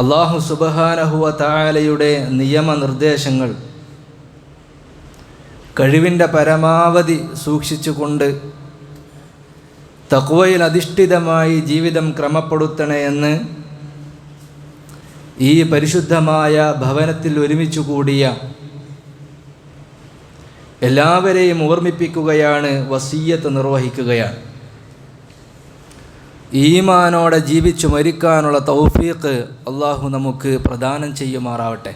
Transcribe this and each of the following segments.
അള്ളാഹു സുബഹാനഹുവ തായാലയുടെ നിയമനിർദ്ദേശങ്ങൾ കഴിവിന്റെ പരമാവധി സൂക്ഷിച്ചുകൊണ്ട് തക്വയിൽ അധിഷ്ഠിതമായി ജീവിതം ക്രമപ്പെടുത്തണേ എന്ന് ഈ പരിശുദ്ധമായ ഭവനത്തിൽ ഒരുമിച്ച് കൂടിയ എല്ലാവരെയും ഓർമ്മിപ്പിക്കുകയാണ് വസീയത്ത് നിർവഹിക്കുകയാണ്. ഈമാനോടെ ജീവിച്ചു മരിക്കാനുള്ള തൗഫീഖ് അള്ളാഹു നമുക്ക് പ്രദാനം ചെയ്യുമാറാവട്ടെ.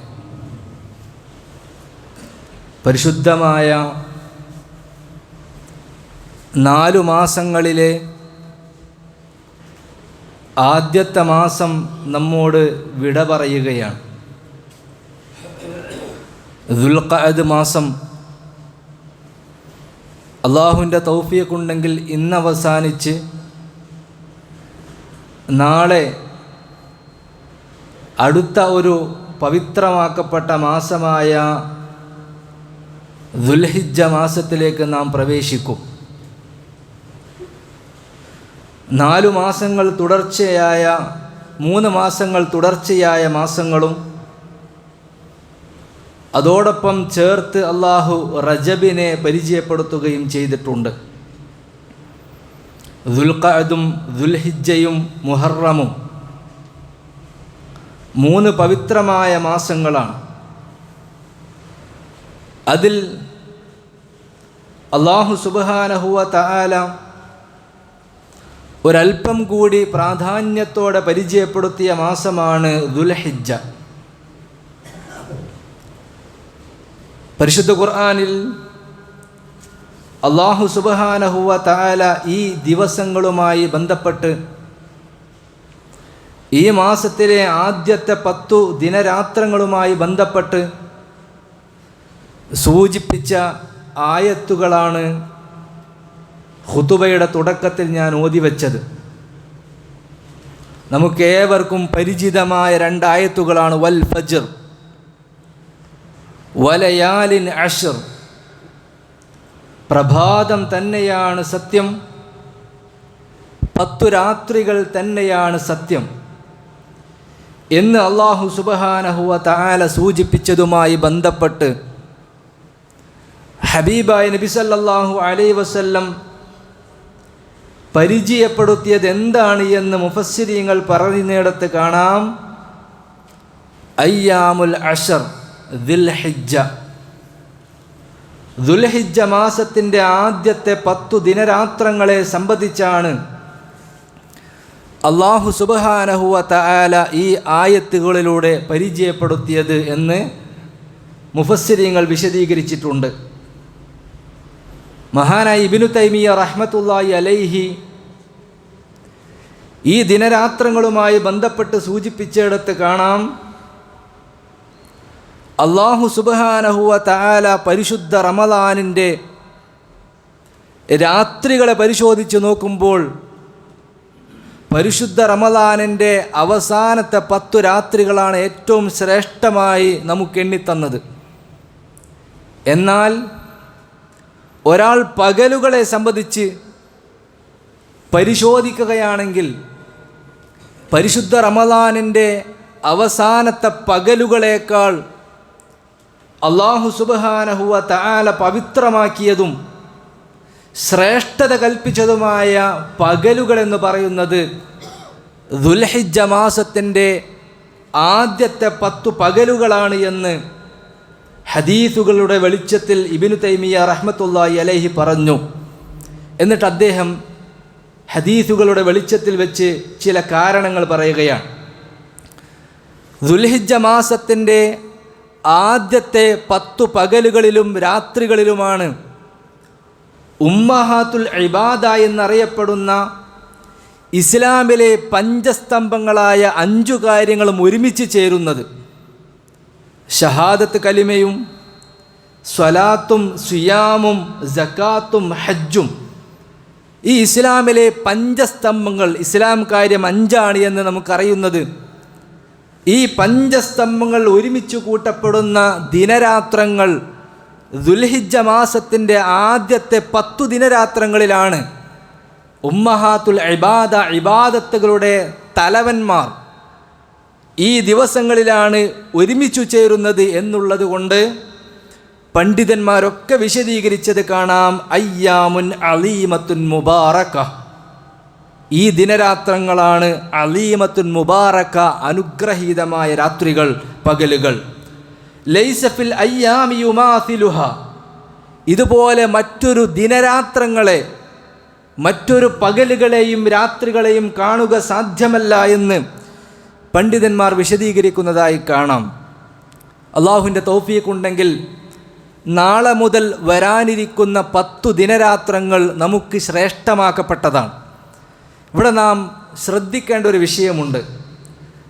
പരിശുദ്ധമായ നാലു മാസങ്ങളിലെ ആദ്യത്തെ മാസം നമ്മോട് വിട പറയുകയാണ്. ദുൽഖഅദ് മാസം അള്ളാഹുവിന്റെ തൗഫീഖുണ്ടെങ്കിൽ ഇന്ന് അവസാനിച്ച് നാളെ അടുത്ത ഒരു പവിത്രമാക്കപ്പെട്ട മാസമായ ദുൽഹിജ മാസത്തിലേക്ക് നാം പ്രവേശിക്കും. നാലു മാസങ്ങൾ തുടർച്ചയായ മൂന്ന് മാസങ്ങൾ തുടർച്ചയായ മാസങ്ങളും അതോടൊപ്പം ചേർത്ത് അള്ളാഹു റജബിനെ പരിചയപ്പെടുത്തുകയും ചെയ്തിട്ടുണ്ട്. ദുൽഖഅദും ദുൽഹിജ്ജയും മുഹറമും മൂന്ന് പവിത്രമായ മാസങ്ങളാണ്. അതിൽ അള്ളാഹു സുബാനഹുവ താല ഒരൽപ്പം കൂടി പ്രാധാന്യത്തോടെ പരിചയപ്പെടുത്തിയ മാസമാണ് ദുൽഹിജ്ജ. പരിശുദ്ധ ഖുർആനിൽ അള്ളാഹു സുബഹാനഹുവ താല ഈ ദിവസങ്ങളുമായി ബന്ധപ്പെട്ട് ഈ മാസത്തിലെ ആദ്യത്തെ പത്തു ദിനരാത്രങ്ങളുമായി ബന്ധപ്പെട്ട് സൂചിപ്പിച്ച ആയത്തുകളാണ് ഹുതുബയുടെ തുടക്കത്തിൽ ഞാൻ ഓതിവെച്ചത് നമുക്കേവർക്കും പരിചിതമായ രണ്ടായത്തുകളാണ് വൽ ഫജർ വലയാലിൻ അഷർ പ്രഭാതം തന്നെയാണ് സത്യം. പത്തു രാത്രികൾ തന്നെയാണ് സത്യം. എന്ന് അള്ളാഹു സുബഹാനഹുവ താല സൂചിപ്പിച്ചതുമായി ബന്ധപ്പെട്ട് ഹബീബായ നബിസല്ലാഹു അലൈ വസല്ലം പരിചയപ്പെടുത്തിയത് എന്താണ് എന്ന് മുഫസ്സിരിങ്ങൾ പറഞ്ഞിടത്ത് കാണാം. അയ്യാമുൽ അഷർ ദിൽഹിജ്ജ. ദുൽഹിജ്ജ മാസത്തിന്റെ ആദ്യത്തെ പത്തു ദിനരാത്രങ്ങളെ സംബന്ധിച്ചാണ് അള്ളാഹു സുബഹാനഹുവ തആല ഈ ആയത്തുകളിലൂടെ പരിചയപ്പെടുത്തിയത് എന്ന് മുഫസ്സിരിങ്ങൾ വിശദീകരിച്ചിട്ടുണ്ട്. മഹാനായി ഇബിനു തൈമിയ റഹ്മത്തുല്ലായി അലൈഹി ഈ ദിനരാത്രങ്ങളുമായി ബന്ധപ്പെട്ട് സൂചിപ്പിച്ചിടത്ത് കാണാം. അള്ളാഹു സുബഹാനഹുവ താല പരിശുദ്ധ റമദാനിന്റെ രാത്രികളെ പരിശോധിച്ച് നോക്കുമ്പോൾ പരിശുദ്ധ റമദാനിന്റെ അവസാനത്തെ പത്തു രാത്രികളാണ് ഏറ്റവും ശ്രേഷ്ഠമായി നമുക്ക് എണ്ണിത്തന്നത്. എന്നാൽ ഒരാൾ പകലുകളെ സംബന്ധിച്ച് പരിശോധിക്കുകയാണെങ്കിൽ പരിശുദ്ധ റമദാനിന്റെ അവസാനത്തെ പകലുകളേക്കാൾ അള്ളാഹു സുബഹാനഹുവ താല പവിത്രമാക്കിയതും ശ്രേഷ്ഠത കൽപ്പിച്ചതുമായ പകലുകൾ എന്ന് പറയുന്നത് ദുൽഹിജ മാസത്തിന്റെ ആദ്യത്തെ പത്തു പകലുകളാണ് എന്ന് ഹദീസുകളുടെ വെളിച്ചത്തിൽ ഇബിനു തൈമിയ റഹ്മത്തുള്ളാഹി അലൈഹി പറഞ്ഞു. എന്നിട്ട് അദ്ദേഹം ഹദീസുകളുടെ വെളിച്ചത്തിൽ വെച്ച് ചില കാരണങ്ങൾ പറയുകയാണ്. ദുൽഹിജ മാസത്തിന്റെ ആദ്യത്തെ പത്തു പകലുകളിലും രാത്രികളിലുമാണ് ഉമ്മഹാത്തുൽ ഇബാദ എന്നറിയപ്പെടുന്ന ഇസ്ലാമിലെ പഞ്ചസ്തംഭങ്ങളായ അഞ്ചു കാര്യങ്ങളും ഒരുമിച്ച് ചേരുന്നത്. ഷഹാദത്ത് കലിമയും സ്വലാത്തും സുയാമും ജക്കാത്തും ഹജ്ജും. ഈ ഇസ്ലാമിലെ പഞ്ചസ്തംഭങ്ങൾ ഇസ്ലാം കാര്യം അഞ്ചാണ് എന്ന് നമുക്കറിയുന്നത്. ഈ പഞ്ചസ്തംഭങ്ങൾ ഒരുമിച്ച് കൂട്ടപ്പെടുന്ന ദിനരാത്രങ്ങൾ ദുൽഹിജ മാസത്തിന്റെ ആദ്യത്തെ പത്തു ദിനരാത്രങ്ങളിലാണ് ഉമ്മഹാത്തുൽ ഇബാദ ഇബാദത്തുകളുടെ തലവന്മാർ ഈ ദിവസങ്ങളിലാണ് ഒരുമിച്ചു ചേരുന്നത് എന്നുള്ളത് കൊണ്ട് പണ്ഡിതന്മാരൊക്കെ വിശദീകരിച്ചത് കാണാം. അയ്യാമുൻ അലീമത്തുൻ മുബാറക്ക ഈ ദിനരാത്രങ്ങളാണ് അലീമത്തുൻ മുബാറക്ക അനുഗ്രഹീതമായ രാത്രികൾ പകലുകൾ. ലൈസഫിൽ അയ്യാമിയുമാസിലുഹ ഇതുപോലെ മറ്റൊരു ദിനരാത്രങ്ങളെ മറ്റൊരു പകലുകളെയും രാത്രികളെയും കാണുക സാധ്യമല്ല എന്ന് പണ്ഡിതന്മാർ വിശദീകരിക്കുന്നതായി കാണാം. അള്ളാഹുവിന്റെ തോഫിയക്കുണ്ടെങ്കിൽ നാളെ മുതൽ വരാനിരിക്കുന്ന പത്തു ദിനരാത്രങ്ങൾ നമുക്ക് ശ്രേഷ്ഠമാക്കപ്പെട്ടതാണ്. ഇവിടെ നാം ശ്രദ്ധിക്കേണ്ട ഒരു വിഷയമുണ്ട്.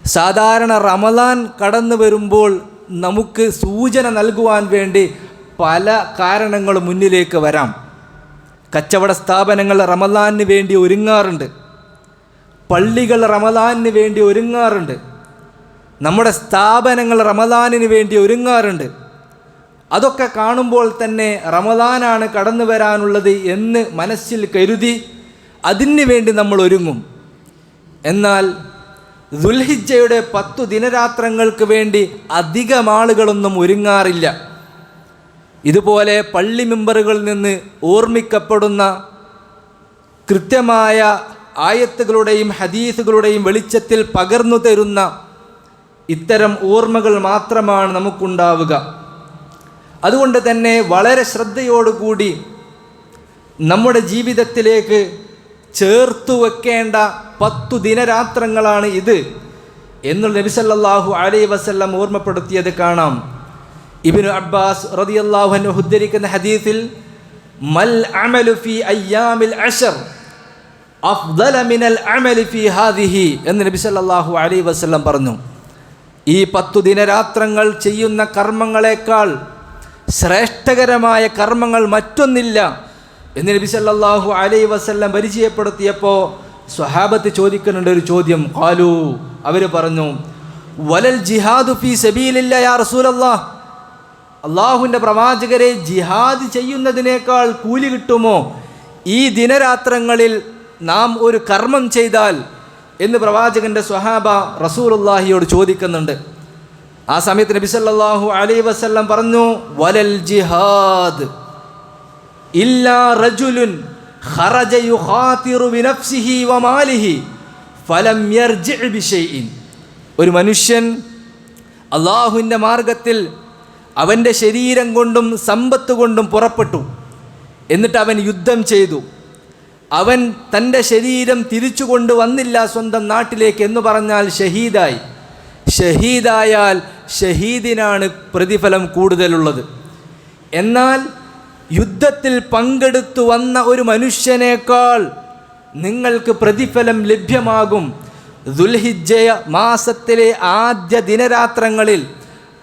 സാധാരണ റമലാൻ കടന്നു വരുമ്പോൾ നമുക്ക് സൂചന നൽകുവാൻ വേണ്ടി പല കാരണങ്ങൾ മുന്നിലേക്ക് വരാം. കച്ചവട സ്ഥാപനങ്ങൾ റമലാനിന് വേണ്ടി ഒരുങ്ങാറുണ്ട്. പള്ളികൾ റമലാനിന് വേണ്ടി ഒരുങ്ങാറുണ്ട്. നമ്മുടെ സ്ഥാപനങ്ങൾ റമലാനിന് വേണ്ടി ഒരുങ്ങാറുണ്ട്. അതൊക്കെ കാണുമ്പോൾ തന്നെ റമലാനാണ് കടന്നു വരാനുള്ളത് എന്ന് മനസ്സിൽ കരുതി അതിന് വേണ്ടി നമ്മൾ ഒരുങ്ങും. എന്നാൽ ദുൽഹിജയുടെ പത്തു ദിനരാത്രങ്ങൾക്ക് വേണ്ടി അധികം ആളുകളൊന്നും ഒരുങ്ങാറില്ല. ഇതുപോലെ പള്ളി മെമ്പറുകളിൽ നിന്ന് ഓർമ്മിക്കപ്പെടുന്ന കൃത്യമായ ആയത്തുകളുടെയും ഹദീസുകളുടെയും വെളിച്ചത്തിൽ പകർന്നു തരുന്ന ഇത്തരം ഓർമ്മകൾ മാത്രമാണ് നമുക്കുണ്ടാവുക. അതുകൊണ്ട് തന്നെ വളരെ ശ്രദ്ധയോടുകൂടി നമ്മുടെ ജീവിതത്തിലേക്ക് ചേർത്തു വെക്കേണ്ട പത്തു ദിനരാത്രങ്ങളാണ് ഇത് എന്നുള്ള നബിസല്ലാഹു അലൈ വസല്ലം ഓർമ്മപ്പെടുത്തിയത് കാണാം. ഇബിനു അബ്ബാസ് റതിയല്ലാഹു ഉദ്ധരിക്കുന്ന ഹദീസിൽ മൽ അമലു ഫി അയ്യാമിൽ അഷർ അഫ്ദല ഫി ഹാദിഹി എന്ന് നബി സല്ലല്ലാഹു അലൈഹി വസല്ലം പറഞ്ഞു. ഈ പത്തു ദിനരാത്രങ്ങൾ ചെയ്യുന്ന കർമ്മങ്ങളെക്കാൾ ശ്രേഷ്ഠകരമായ കർമ്മങ്ങൾ മറ്റൊന്നില്ല. എന്ന് നബി സല്ലല്ലാഹു അലൈഹി വസല്ലം പരിചയപ്പെടുത്തിയപ്പോൾ സ്വഹാബത്ത് ചോദിക്കുന്നുണ്ട് ഒരു ചോദ്യം. കാലു അവർ പറഞ്ഞു വലൽ ജിഹാദു ഫി സബീലില്ല യാ റസൂലല്ലാഹ് അള്ളാഹുവിന്റെ പ്രവാചകരെ ജിഹാദ് ചെയ്യുന്നതിനേക്കാൾ കൂലി കിട്ടുമോ? ഈ ദിനരാത്രങ്ങളിൽ നാം ഒരു കർമ്മം ചെയ്താൽ എന്ന് പ്രവാചകന്റെ സ്വഹാബ റസൂലുള്ളാഹിയോട് ചോദിക്കുന്നുണ്ട്. ആ സമയത്ത് നബി സല്ലല്ലാഹു അലൈഹി വസല്ലം പറഞ്ഞു വലൽ ജിഹാദ്. ഇല്ലാ റജുലുൻ ഖറജ ബിനഫ്സിഹി വമാലിഹി ഫലം യർജിഉ ബിശൈഇൻ ഒരു മനുഷ്യൻ അള്ളാഹുവിന്റെ മാർഗത്തിൽ അവന്റെ ശരീരം കൊണ്ടും സമ്പത്ത് കൊണ്ടും പുറപ്പെട്ടു. എന്നിട്ട് അവൻ യുദ്ധം ചെയ്തു. അവൻ തന്റെ ശരീരം തിരിച്ചു കൊണ്ടുവന്നില്ല സ്വന്തം നാട്ടിലേക്ക് എന്ന് പറഞ്ഞാൽ ഷഹീദായി. ഷഹീദായാൽ ഷഹീദിനാണ് പ്രതിഫലം കൂടുതലുള്ളത്. എന്നാൽ യുദ്ധത്തിൽ പങ്കെടുത്തു വന്ന ഒരു മനുഷ്യനേക്കാൾ നിങ്ങൾക്ക് പ്രതിഫലം ലഭ്യമാകും. ദുൽഹിജയ മാസത്തിലെ ആദ്യ ദിനരാത്രങ്ങളിൽ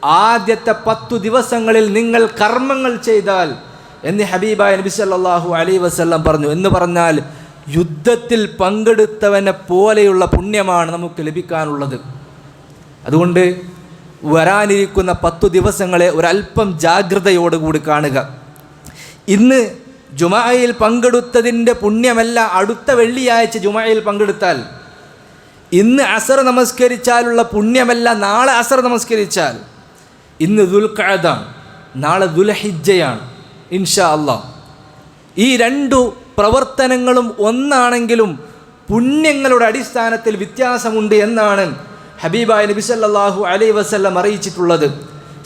ആദ്യത്തെ പത്തു ദിവസങ്ങളിൽ നിങ്ങൾ കർമ്മങ്ങൾ ചെയ്താൽ എന്ന് ഹബീബായ നബി സല്ലാഹു അലൈഹി വസ്ല്ലാം പറഞ്ഞു. എന്ന് പറഞ്ഞാൽ യുദ്ധത്തിൽ പങ്കെടുത്തവനെ പോലെയുള്ള പുണ്യമാണ് നമുക്ക് ലഭിക്കാനുള്ളത്. അതുകൊണ്ട് വരാനിരിക്കുന്ന പത്തു ദിവസങ്ങളെ ഒരല്പം ജാഗ്രതയോടുകൂടി കാണുക. ഇന്ന് ജുമായിൽ പങ്കെടുത്തതിന്റെ പുണ്യമല്ല അടുത്ത വെള്ളിയാഴ്ച ജുമായിൽ പങ്കെടുത്താൽ. ഇന്ന് അസർ നമസ്കരിച്ചാലുള്ള പുണ്യമല്ല നാളെ അസർ നമസ്കരിച്ചാൽ. ഇന്ന് ദുൽഖാദാണ് നാളെ ദുൽഹിജ്ജയാണ് ഇൻഷാ അള്ളാ ഈ രണ്ടു പ്രവർത്തനങ്ങളും ഒന്നാണെങ്കിലും പുണ്യങ്ങളുടെ അടിസ്ഥാനത്തിൽ വ്യത്യാസമുണ്ട് എന്നാണ് ഹബീബായ നബി സല്ലല്ലാഹു അലൈ വസല്ലം അറിയിച്ചിട്ടുള്ളത്.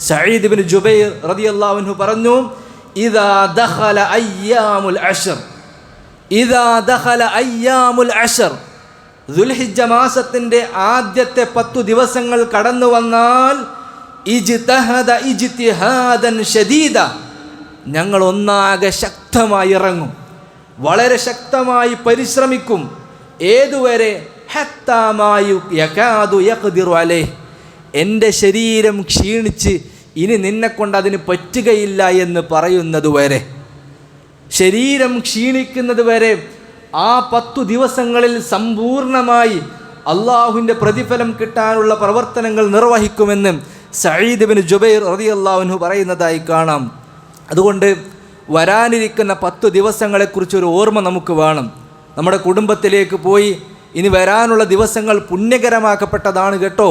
സഈദ് ബിൻ ജുബൈർ റളിയല്ലാഹു പറഞ്ഞു ഇദാ ദഖല അയ്യാമുൽ അഷർ ഇദാ ദഖല അയ്യാമുൽ അഷർ മാസത്തിന്റെ ആദ്യത്തെ പത്തു ദിവസങ്ങൾ കടന്നു വന്നാൽ ഷദീദ ഞങ്ങൾ ഒന്നാകെ ശക്തമായി ഇറങ്ങും വളരെ ശക്തമായി പരിശ്രമിക്കും ഏതുവരെ? ഹത്താമായു യകാദു യഖ്ദിറു അലൈഹ് എന്റെ ശരീരം ക്ഷീണിച്ച് ഇനി നിന്നെക്കൊണ്ട് അതിന് പറ്റുകയില്ല എന്ന് പറയുന്നത് വരെ ശരീരം ക്ഷീണിക്കുന്നത് വരെ ആ പത്തു ദിവസങ്ങളിൽ സമ്പൂർണമായി അള്ളാഹുവിന്റെ പ്രതിഫലം കിട്ടാനുള്ള പ്രവർത്തനങ്ങൾ നിർവഹിക്കുമെന്ന് സയ്യിദ് ബിൻ ജുബൈർ റതി അള്ളാഹുനു പറയുന്നതായി കാണാം. അതുകൊണ്ട് വരാനിരിക്കുന്ന പത്തു ദിവസങ്ങളെക്കുറിച്ച് ഒരു ഓർമ്മ നമുക്ക് വേണം. നമ്മുടെ കുടുംബത്തിലേക്ക് പോയി ഇനി വരാനുള്ള ദിവസങ്ങൾ പുണ്യകരമാക്കപ്പെട്ടതാണ് കേട്ടോ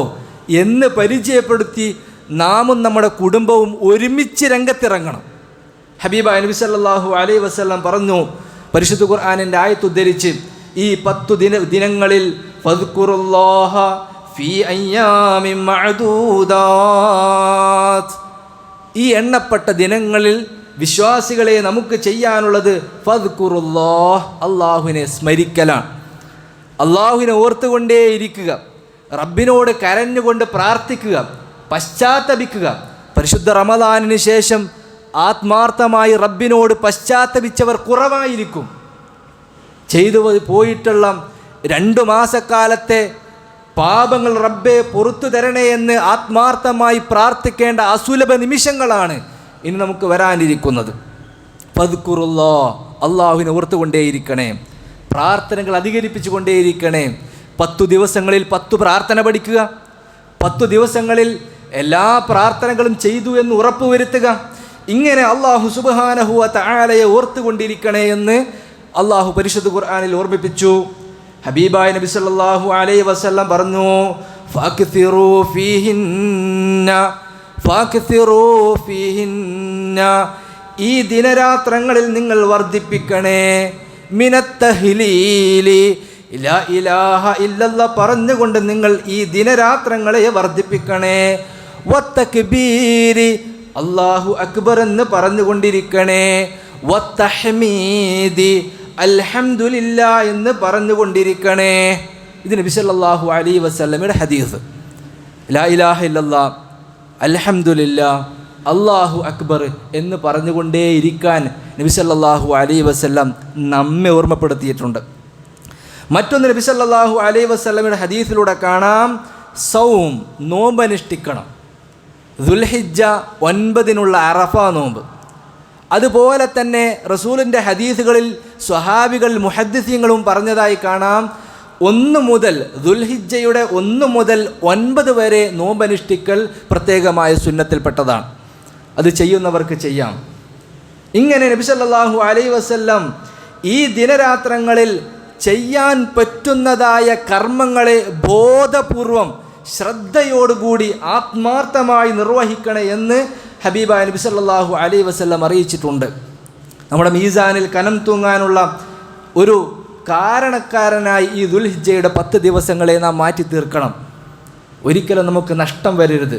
എന്ന് പരിചയപ്പെടുത്തി നാമും നമ്മുടെ കുടുംബവും ഒരുമിച്ച് രംഗത്തിറങ്ങണം. ഹബീബ നബി സല്ലല്ലാഹു അലൈഹി വസല്ലം പറഞ്ഞു പരിശുദ്ധ ഖുർആാനിന്റെ ആയത്ത് ഉദ്ധരിച്ച് ഈ പത്തു ദിന ദിനങ്ങളിൽ ഈ എണ്ണപ്പെട്ട ദിനങ്ങളിൽ വിശ്വാസികളെ നമുക്ക് ചെയ്യാനുള്ളത് ഫദ്ഖുറുല്ലാഹ് അള്ളാഹുവിനെ സ്മരിക്കലാണ്. അള്ളാഹുവിനെ ഓർത്തുകൊണ്ടേയിരിക്കുക റബ്ബിനോട് കരഞ്ഞുകൊണ്ട് പ്രാർത്ഥിക്കുക പശ്ചാത്തപിക്കുക. പരിശുദ്ധ റമദാനിന് ശേഷം ആത്മാർത്ഥമായി റബ്ബിനോട് പശ്ചാത്തപിച്ചവർ കുറവായിരിക്കും. ചെയ്തു പോയിട്ടുള്ള രണ്ടു മാസക്കാലത്തെ പാപങ്ങൾ റബ്ബെ പുറത്തു തരണേ എന്ന് ആത്മാർത്ഥമായി പ്രാർത്ഥിക്കേണ്ട അസുലഭ നിമിഷങ്ങളാണ് ഇനി നമുക്ക് വരാനിരിക്കുന്നത്. പതുക്കുറുള്ളോ അള്ളാഹുവിനെ ഓർത്തുകൊണ്ടേയിരിക്കണേ. പ്രാർത്ഥനകൾ അധികരിപ്പിച്ചു കൊണ്ടേയിരിക്കണേ. പത്തു ദിവസങ്ങളിൽ പത്തു പ്രാർത്ഥന പഠിക്കുക. പത്തു ദിവസങ്ങളിൽ എല്ലാ പ്രാർത്ഥനകളും ചെയ്തു എന്ന് ഉറപ്പുവരുത്തുക. ഇങ്ങനെ അള്ളാഹു സുബാനഹുവ താലയെ ഓർത്തുകൊണ്ടിരിക്കണേ എന്ന് അള്ളാഹു പരിശുദ്ധ ഖുർആാനിൽ ഓർമ്മിപ്പിച്ചു. ഹബീബായ നബി സല്ലല്ലാഹു അലൈ വസല്ലം പറഞ്ഞു ഈ ദിനരാത്രങ്ങളിൽ നിങ്ങൾ വർദ്ധിപ്പിക്കണേ. മിനത്തഹിലീലി ഇലാ ഇലാഹ ഇല്ലല്ല പറഞ്ഞുകൊണ്ട് നിങ്ങൾ ഈ ദിനരാത്രങ്ങളെ വർദ്ധിപ്പിക്കണേ. വത്തക്ബീരി. അള്ളാഹു അക്ബർ എന്ന് പറഞ്ഞുകൊണ്ടിരിക്കണേ. വത്തഹമീദി. അൽഹംദുലില്ല എന്ന് പറഞ്ഞുകൊണ്ടിരിക്കണേ. ഇത് നബി സല്ലല്ലാഹു അലൈഹി വസല്ലമയുടെ ഹദീസ്. ലാ ഇലാഹ ഇല്ലല്ലാ. അൽഹംദുലില്ല. അള്ളാഹു അക്ബർ എന്ന് പറഞ്ഞുകൊണ്ടേയിരിക്കാൻ നബി സല്ലല്ലാഹു അലൈഹി വസല്ലം നമ്മെ ഓർമ്മപ്പെടുത്തിയിട്ടുണ്ട്. മറ്റൊന്ന് നബി സല്ലല്ലാഹു അലൈഹി വസല്ലമയുടെ ഹദീസിലൂടെ കാണാം. സൗം നോമ്പനുഷ്ഠിക്കണം. ദുൽഹിജ്ജ ഒൻപതിനുള്ള അറഫ നോമ്പ്. അതുപോലെ തന്നെ റസൂലിന്റെ ഹദീസുകളിൽ സ്വഹാബികൾ മുഹദ്ദിസ്യങ്ങളും പറഞ്ഞതായി കാണാം. ഒന്ന് മുതൽ ദുൽഹിജയുടെ ഒന്ന് മുതൽ ഒൻപത് വരെ നോമ്പനുഷ്ഠിക്കൽ പ്രത്യേകമായ സുന്നത്തിൽപ്പെട്ടതാണ്. അത് ചെയ്യുന്നവർക്ക് ചെയ്യാം. ഇങ്ങനെ നബിസല്ലാഹു അലൈ വസല്ലം ഈ ദിനരാത്രങ്ങളിൽ ചെയ്യാൻ പറ്റുന്നതായ കർമ്മങ്ങളെ ബോധപൂർവം ശ്രദ്ധയോടുകൂടി ആത്മാർത്ഥമായി നിർവഹിക്കണേ എന്ന് ഹബീബ നബി സല്ലാഹു അലൈഹി വസല്ലം അറിയിച്ചിട്ടുണ്ട്. നമ്മുടെ മീസാനിൽ കനം തൂങ്ങാനുള്ള ഒരു കാരണക്കാരനായി ഈ ദുൽഹിജയുടെ പത്ത് ദിവസങ്ങളെ നാം മാറ്റി തീർക്കണം. ഒരിക്കലും നമുക്ക് നഷ്ടം വരരുത്.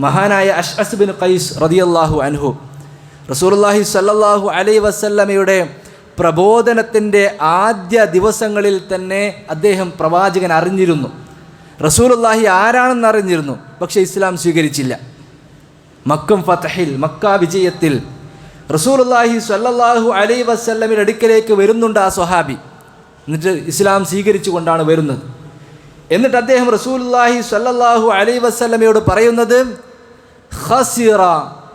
മഹാനായ അഷ്അസ് ബിൻ ഖൈസ് റതിയല്ലാഹു അൻഹു റസൂലുള്ളാഹി സല്ലാഹു അലൈ വസല്ലമയുടെ പ്രബോധനത്തിന്റെ ആദ്യ ദിവസങ്ങളിൽ തന്നെ അദ്ദേഹം പ്രവാചകൻ അറിഞ്ഞിരുന്നു. റസൂലുള്ളാഹി ആരാണെന്ന് അറിഞ്ഞിരുന്നു പക്ഷെ ഇസ്ലാം സ്വീകരിച്ചില്ല. മക്കം ഫതഹിൽ മക്ക വിജയത്തിൽ റസൂലുള്ളാഹി സ്വല്ലല്ലാഹു അലൈ വസല്ലമയുടെ അടുക്കലേക്ക് വരുന്നുണ്ട് ആ സ്വഹാബി. എന്നിട്ട് ഇസ്ലാം സ്വീകരിച്ചു കൊണ്ടാണ് വരുന്നത്. എന്നിട്ട് അദ്ദേഹം റസൂലുള്ളാഹി സ്വല്ലല്ലാഹു അലൈ വസല്ലമയോട് പറയുന്നത് ഖസിറ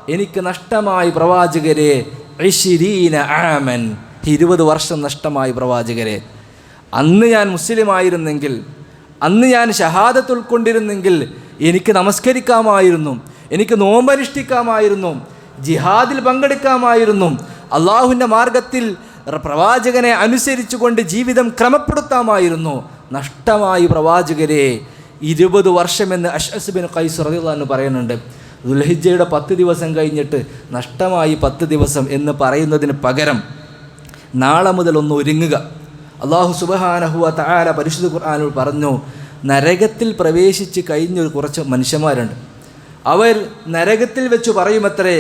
എനിക്ക് നഷ്ടമായി പ്രവാചകരെ ഇഷിരീന ആമൻ ഇരുപത് വർഷം നഷ്ടമായി പ്രവാചകരെ. അന്ന് ഞാൻ മുസ്ലിം ആയിരുന്നെങ്കിൽ അന്ന് ഞാൻ ഷഹാദത്ത് ഉൾക്കൊണ്ടിരുന്നെങ്കിൽ എനിക്ക് നമസ്കരിക്കാമായിരുന്നു എനിക്ക് നോമ്പനുഷ്ഠിക്കാമായിരുന്നു ജിഹാദിൽ പങ്കെടുക്കാമായിരുന്നു. അള്ളാഹുവിന്റെ മാർഗത്തിൽ പ്രവാചകനെ അനുസരിച്ചുകൊണ്ട് ജീവിതം ക്രമപ്പെടുത്താമായിരുന്നു. നഷ്ടമായി പ്രവാചകരെ ഇരുപത് വർഷമെന്ന് അഷ്അസ് ബിൻ ഖൈസ് റളിയല്ലാഹു പറയുന്നുണ്ട്. ദുൽഹിജയുടെ പത്ത് ദിവസം കഴിഞ്ഞിട്ട് നഷ്ടമായി പത്ത് ദിവസം എന്ന് പറയുന്നതിന് പകരം നാളെ മുതൽ ഒന്ന് ഒരുങ്ങുക. അള്ളാഹു സുബഹാനഹുവ തആല പരിശുദ്ധ ഖുർആാനിൽ പറഞ്ഞു നരകത്തിൽ പ്രവേശിച്ച് കഴിഞ്ഞ കുറച്ച് മനുഷ്യന്മാരുണ്ട്. അവർ നരകത്തിൽ വെച്ച് പറയുമത്രേ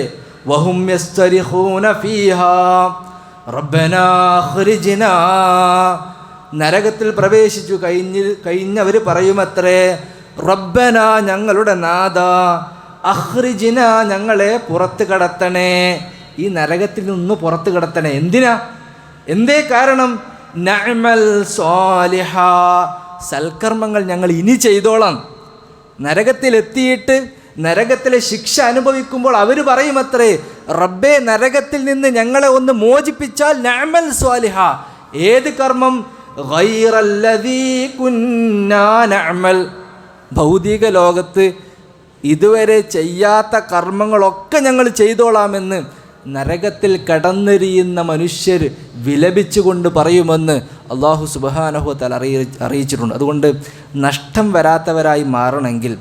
നരകത്തിൽ പ്രവേശിച്ചു കഴിഞ്ഞ് കഴിഞ്ഞവർ പറയുമത്രേ റബ്ബന ഞങ്ങളുടെ നാഥ അഹ്റിജിന ഞങ്ങളെ പുറത്ത് കടത്തണേ. ഈ നരകത്തിൽ നിന്ന് പുറത്ത് കടത്തണേ. എന്തിനാ? എന്തേ കാരണം? നഅമൽ സ്വാലിഹ. സൽക്കർമ്മങ്ങൾ ഞങ്ങൾ ഇനി ചെയ്തോളാം. നരകത്തിലെത്തിയിട്ട് നരകത്തിലെ ശിക്ഷ അനുഭവിക്കുമ്പോൾ അവർ പറയും അത്രേ റബ്ബെ നരകത്തിൽ നിന്ന് ഞങ്ങളെ ഒന്ന് മോചിപ്പിച്ചാൽ നഅമൽ സ്വാലിഹ. ഏത് കർമ്മം? നഅമൽ. ഭൗതിക ലോകത്ത് ഇതുവരെ ചെയ്യാത്ത കർമ്മങ്ങളൊക്കെ ഞങ്ങൾ ചെയ്തോളാമെന്ന് നരകത്തിൽ കടന്നെരിയുന്ന മനുഷ്യർ വിലപിച്ചുകൊണ്ട് പറയുമെന്ന് അള്ളാഹു സുബഹാനഹുത്തൽ അറിയി അറിയിച്ചിട്ടുണ്ട്. അതുകൊണ്ട് നഷ്ടം വരാത്തവരായി മാറണമെങ്കിൽ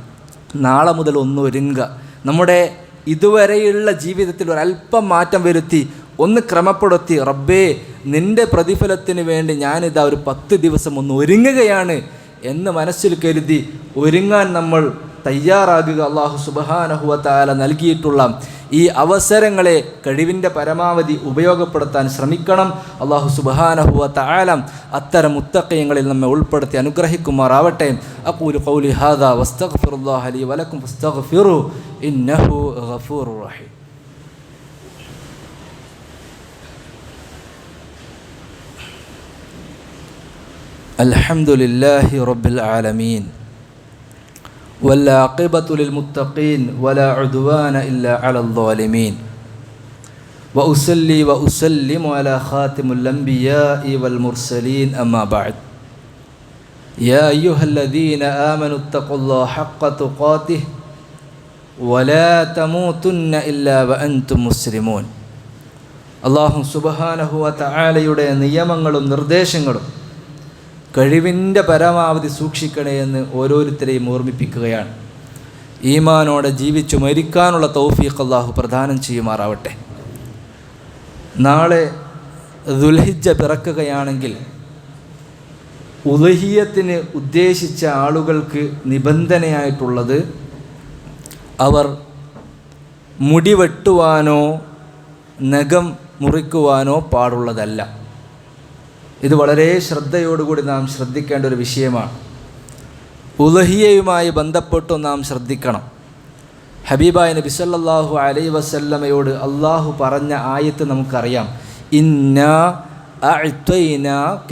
നാളെ മുതൽ ഒന്ന് ഒരുങ്ങുക. നമ്മുടെ ഇതുവരെയുള്ള ജീവിതത്തിൽ ഒരല്പം മാറ്റം വരുത്തി ഒന്ന് ക്രമപ്പെടുത്തി റബ്ബേ നിന്റെ പ്രതിഫലത്തിന് വേണ്ടി ഞാനിതാ ഒരു പത്ത് ദിവസം ഒന്ന് ഒരുങ്ങുകയാണ് എന്ന് മനസ്സിൽ കരുതി ഒരുങ്ങാൻ നമ്മൾ തയ്യാറാകുക അള്ളാഹു സുബഹാനഹുവ താല നൽകിയിട്ടുള്ള ഈ അവസരങ്ങളെ കഴിവിൻ്റെ പരമാവധി ഉപയോഗപ്പെടുത്താൻ ശ്രമിക്കണം അള്ളാഹു സുബഹാനഹുവ താല അത്തരം മുത്തക്കയങ്ങളിൽ നമ്മെ ഉൾപ്പെടുത്തി അനുഗ്രഹിക്കുമാറാവട്ടെ അക്കൂലു കൗലി ഹാദ വസ്തഗ്ഫിറുല്ലാഹ ലി വലക്കും വസ്തഗ്ഫിറു ഇന്നഹു ഗഫൂറുർ റഹീം الحمد لله رب العالمين والعاقبة للمتقين ولا عدوان إلا على الظالمين وأصلي وأسلم على خاتم الأنبياء والمرسلين أما بعد يا أيها الذين آمنوا اتقوا الله حق تقاته ولا تموتن إلا وأنتم مسلمون അള്ളാഹു സുബഹാനഹുവ തആലയുടെ നിയമങ്ങളും നിർദ്ദേശങ്ങളും കഴിവിന്റെ പരമാവധി സൂക്ഷിക്കണേ എന്ന് ഓരോരുത്തരെയും ഓർമ്മിപ്പിക്കുകയാണ്. ഈമാനോടെ ജീവിച്ചു മരിക്കാനുള്ള തൗഫീഖ് അള്ളാഹു പ്രദാനം ചെയ്യുമാറാവട്ടെ. നാളെ ദുൽഹിജ പിറക്കുകയാണെങ്കിൽ ഉദഹീയത്തിന് ഉദ്ദേശിച്ച ആളുകൾക്ക് നിബന്ധനയായിട്ടുള്ളത് അവർ മുടി വെട്ടുവാനോ നഖം മുറിക്കുവാനോ പാടുള്ളതല്ല. ഇത് വളരെ ശ്രദ്ധയോടുകൂടി നാം ശ്രദ്ധിക്കേണ്ട ഒരു വിഷയമാണ്. ഉലഹിയയുമായി ബന്ധപ്പെട്ടു നാം ശ്രദ്ധിക്കണം. ഹബീബായ നബി സല്ലാഹു അലൈ വസല്ലമയോട് അള്ളാഹു പറഞ്ഞ ആയത്ത് നമുക്കറിയാം. ഇന്ന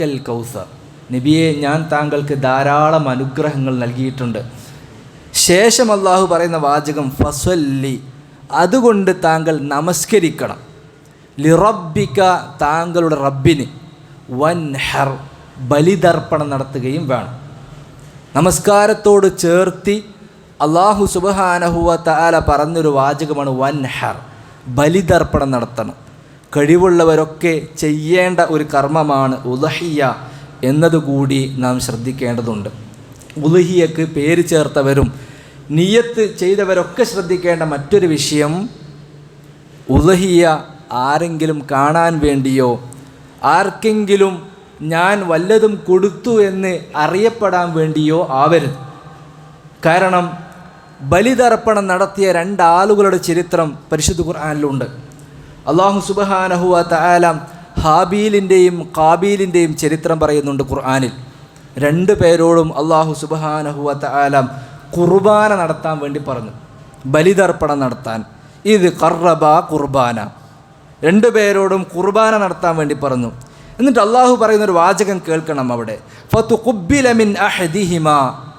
കൽ കൗസർ. നബിയെ ഞാൻ താങ്കൾക്ക് ധാരാളം അനുഗ്രഹങ്ങൾ നൽകിയിട്ടുണ്ട്. ശേഷം അള്ളാഹു പറയുന്ന വാചകം ഫസ്വല്ലി അതുകൊണ്ട് താങ്കൾ നമസ്കരിക്കണം. ലിറബിക്ക താങ്കളുടെ റബ്ബിന്. വൻഹർ ബലിതർപ്പണം നടത്തുകയും വേണം. നമസ്കാരത്തോട് ചേർത്തി അള്ളാഹു സുബഹാനഹുവ താല പറഞ്ഞൊരു വാചകമാണ് വൻഹർ ബലിതർപ്പണം നടത്തണം. കഴിവുള്ളവരൊക്കെ ചെയ്യേണ്ട ഒരു കർമ്മമാണ് ഉലഹിയ എന്നതുകൂടി നാം ശ്രദ്ധിക്കേണ്ടതുണ്ട്. ഉലഹിയക്ക് പേര് ചേർത്തവരും നിയത്ത് ചെയ്തവരൊക്കെ ശ്രദ്ധിക്കേണ്ട മറ്റൊരു വിഷയം ഉലഹിയ ആരെങ്കിലും കാണാൻ വേണ്ടിയോ ആർക്കെങ്കിലും ഞാൻ വല്ലതും കൊടുത്തു എന്ന് അറിയപ്പെടാൻ വേണ്ടിയോ ആവരുത്. കാരണം ബലിതർപ്പണം നടത്തിയ രണ്ടാളുകളുടെ ചരിത്രം പരിശുദ്ധ ഖുർആാനിലുണ്ട്. അള്ളാഹു സുബഹാനഹുവ തആല ഹാബീലിന്റെയും കാബീലിന്റെയും ചരിത്രം പറയുന്നുണ്ട് ഖുർആാനിൽ. രണ്ട് പേരോടും അള്ളാഹു സുബഹാനഹുവ തആല കുർബാന നടത്താൻ വേണ്ടി പറഞ്ഞു. ബലിതർപ്പണം നടത്താൻ. ഇത് കർറബ കുർബാന. രണ്ടു പേരോടും കുർബാന നടത്താൻ വേണ്ടി പറഞ്ഞു. എന്നിട്ട് അള്ളാഹു പറയുന്ന ഒരു വാചകം കേൾക്കണം അവിടെ.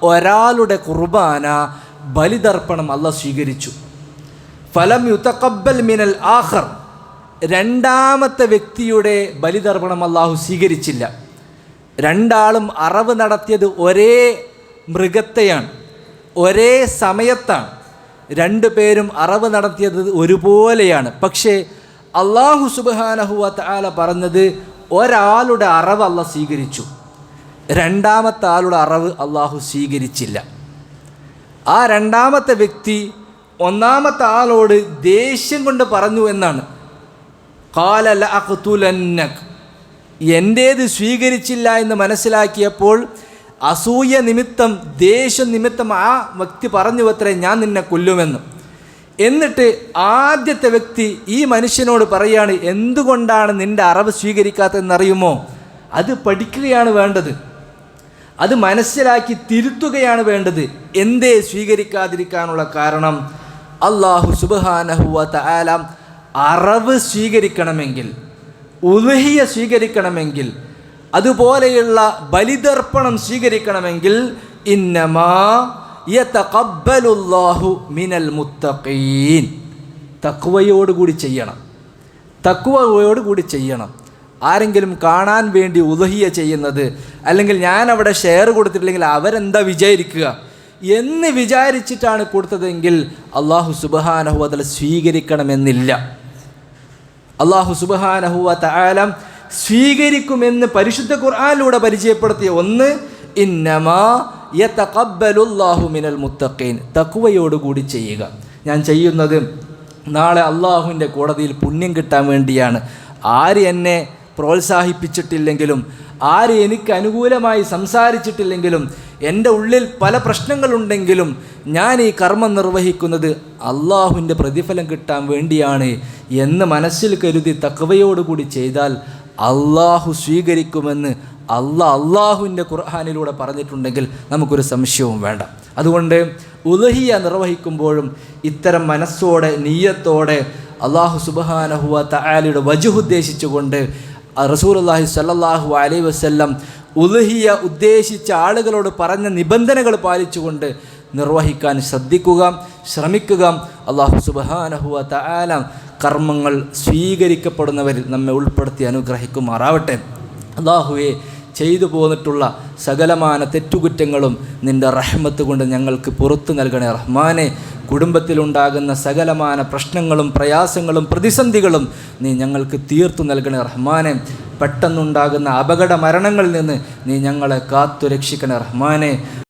ഒരാളുടെ കുർബാന ബലിതർപ്പണം അള്ളാഹ് സ്വീകരിച്ചു. ഫലം യുത്തക്കബൽ മിനൽ ആഹർ രണ്ടാമത്തെ വ്യക്തിയുടെ ബലിതർപ്പണം അള്ളാഹു സ്വീകരിച്ചില്ല. രണ്ടാളും അറവ് നടത്തിയത് ഒരേ മൃഗത്തെയാണ് ഒരേ സമയത്താണ്. രണ്ടു പേരും അറവ് നടത്തിയത് ഒരുപോലെയാണ്. പക്ഷേ അള്ളാഹു സുബാനഹുവത്ത് ആല പറഞ്ഞത് ഒരാളുടെ അറവ് അല്ല സ്വീകരിച്ചു. രണ്ടാമത്തെ ആളുടെ അറവ് അള്ളാഹു സ്വീകരിച്ചില്ല. ആ രണ്ടാമത്തെ വ്യക്തി ഒന്നാമത്തെ ആളോട് ദേഷ്യം കൊണ്ട് പറഞ്ഞു എന്നാണ്. കാലല അഖ്തുലന്നക് എന്റേത് സ്വീകരിച്ചില്ല എന്ന് മനസ്സിലാക്കിയപ്പോൾ അസൂയ നിമിത്തം ദേഷ്യം നിമിത്തം ആ വ്യക്തി പറഞ്ഞു അത്രേ ഞാൻ നിന്നെ കൊല്ലുമെന്ന്. എന്നിട്ട് ആദ്യത്തെ വ്യക്തി ഈ മനുഷ്യനോട് പറയാണ് എന്തുകൊണ്ടാണ് നിന്റെ അറിവ് സ്വീകരിക്കാത്തതെന്നറിയുമോ? അത് പഠിക്കുകയാണ് വേണ്ടത്. അത് മനസ്സിലാക്കി തിരുത്തുകയാണ് വേണ്ടത്. എന്തേ സ്വീകരിക്കാതിരിക്കാനുള്ള കാരണം? അള്ളാഹു സുബാനഹുവ തആല അറവ് സ്വീകരിക്കണമെങ്കിൽ ഉലഹിയ സ്വീകരിക്കണമെങ്കിൽ അതുപോലെയുള്ള ബലിതർപ്പണം സ്വീകരിക്കണമെങ്കിൽ ഇന്നമാ യതഖബ്ബലുല്ലാഹു മിനൽ മുത്തഖീൻ തക്വയോടുകൂടി ചെയ്യണം. തക്വയോടുകൂടി ചെയ്യണം. ആരെങ്കിലും കാണാൻ വേണ്ടി ഉദഹിയ ചെയ്യുന്നത് അല്ലെങ്കിൽ ഞാൻ അവിടെ ഷെയർ കൊടുത്തിട്ടില്ലെങ്കിൽ അവരെന്താ വിചാരിക്കുക? എന്ന് വിചാരിച്ചിട്ടാണ് കൊടുത്തതെങ്കിൽ അള്ളാഹു സുബഹാനഹു അതിൽ സ്വീകരിക്കണമെന്നില്ല. അള്ളാഹു സുബഹാനഹുവ താലം സ്വീകരിക്കുമെന്ന് പരിശുദ്ധ ഖുർആനിലൂടെ പരിചയപ്പെടുത്തിയ ഒന്ന് ഇന്നമാ യതഖബ്ബലുല്ലാഹു മിനൽ മുത്തഖീൻ. തക്കുവയോടുകൂടി ചെയ്യുക. ഞാൻ ചെയ്യുന്നത് നാളെ അള്ളാഹുവിന്റെ കോടതിയിൽ പുണ്യം കിട്ടാൻ വേണ്ടിയാണ്. ആര് എന്നെ പ്രോത്സാഹിപ്പിച്ചിട്ടില്ലെങ്കിലും ആര് എനിക്ക് അനുകൂലമായി സംസാരിച്ചിട്ടില്ലെങ്കിലും എന്റെ ഉള്ളിൽ പല പ്രശ്നങ്ങളുണ്ടെങ്കിലും ഞാൻ ഈ കർമ്മം നിർവഹിക്കുന്നത് അള്ളാഹുവിന്റെ പ്രതിഫലം കിട്ടാൻ വേണ്ടിയാണ് എന്ന് മനസ്സിൽ കരുതി തക്കവയോടുകൂടി ചെയ്താൽ അള്ളാഹു സ്വീകരിക്കുമെന്ന് അള്ളാ അള്ളാഹുവിന്റെ ഖുർഹാനിലൂടെ പറഞ്ഞിട്ടുണ്ടെങ്കിൽ നമുക്കൊരു സംശയവും വേണ്ട. അതുകൊണ്ട് ഉലഹിയ നിർവഹിക്കുമ്പോഴും ഇത്തരം മനസ്സോടെ നീയത്തോടെ അള്ളാഹു സുബാനഹുവ തആലയുടെ വജുഹുദ്ദേശിച്ചുകൊണ്ട് ഉദ്ദേശിച്ചുകൊണ്ട് റസൂലുള്ളാഹി സല്ലാഹു അലൈഹി വസ്ല്ലം ഉലഹിയ ഉദ്ദേശിച്ച ആളുകളോട് പറഞ്ഞ നിബന്ധനകൾ പാലിച്ചുകൊണ്ട് നിർവഹിക്കാൻ ശ്രദ്ധിക്കുക ശ്രമിക്കുക. അള്ളാഹു സുബാനഹുവ തആല കർമ്മങ്ങൾ സ്വീകരിക്കപ്പെടുന്നവരിൽ നമ്മെ ഉൾപ്പെടുത്തി അനുഗ്രഹിക്കുമാറാവട്ടെ. അള്ളാഹുവെ ചെയ്തു പോന്നിട്ടുള്ള സകലമാന തെറ്റുകുറ്റങ്ങളും നിന്റെ റഹ്മത്ത് കൊണ്ട് ഞങ്ങൾക്ക് പുറത്തു നൽകണേ റഹ്മാനെ. കുടുംബത്തിലുണ്ടാകുന്ന സകലമാന പ്രശ്നങ്ങളും പ്രയാസങ്ങളും പ്രതിസന്ധികളും നീ ഞങ്ങൾക്ക് തീർത്തു നൽകണേ റഹ്മാനെ. പെട്ടെന്നുണ്ടാകുന്ന അപകട മരണങ്ങളിൽ നിന്ന് നീ ഞങ്ങളെ കാത്തു രക്ഷിക്കണേ റഹ്മാനെ.